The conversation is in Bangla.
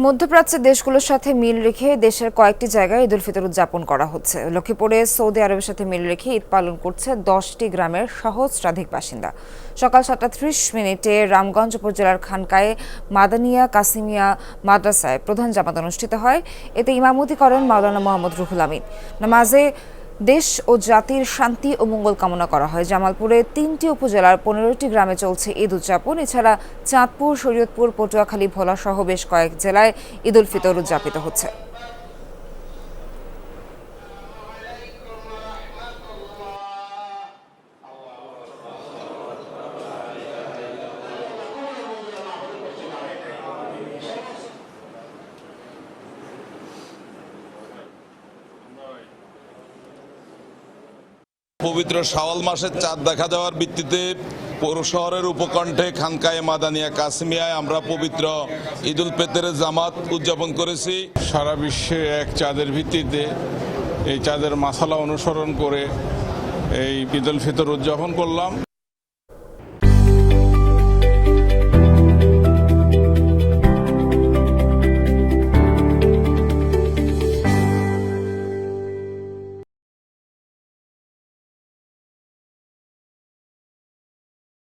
মধ্যপ্রাচ্যের দেশগুলোর সাথে মিল রেখে দেশের কয়েকটি জায়গায় ঈদুল ফিতর উদযাপন করা হচ্ছে। লক্ষ্মীপুরে, সৌদি আরবের সাথে মিল রেখে ঈদ পালন করছে দশটি গ্রামের সহস্রাধিক বাসিন্দা। সকাল সাতটা ত্রিশ মিনিটে রামগঞ্জ উপজেলার খানকায়ে মাদানিয়া কাসিমিয়া মাদ্রাসায় প্রধান জামাত অনুষ্ঠিত হয়। এতে ইমামতি করেন মাওলানা মোহাম্মদ রুহুল আমিন। নামাজে দেশ ও জাতির শান্তি ও মঙ্গল কামনা করা হয়। জামালপুরে তিনটি উপজেলার পনেরোটি গ্রামে চলছে ঈদ উদযাপন। এছাড়া চাঁদপুর, শরীয়তপুর, পটুয়াখালী, ভোলা সহ বেশ কয়েক জেলায় ঈদ উল ফিতর উদযাপিত হচ্ছে। পবিত্র শাওয়াল মাসের চাঁদ দেখা দেওয়ার ভিত্তিতে পৌর শহরের উপকণ্ঠে খানকায়ে মাদানিয়া কাশ্মিয়ায় আমরা পবিত্র ঈদ উল পেতের জামাত উদযাপন করেছি। সারা বিশ্বে এক চাঁদের ভিত্তিতে এই চাঁদের মাসালা অনুসরণ করে এই ঈদ উল ফিতর উদযাপন করলাম।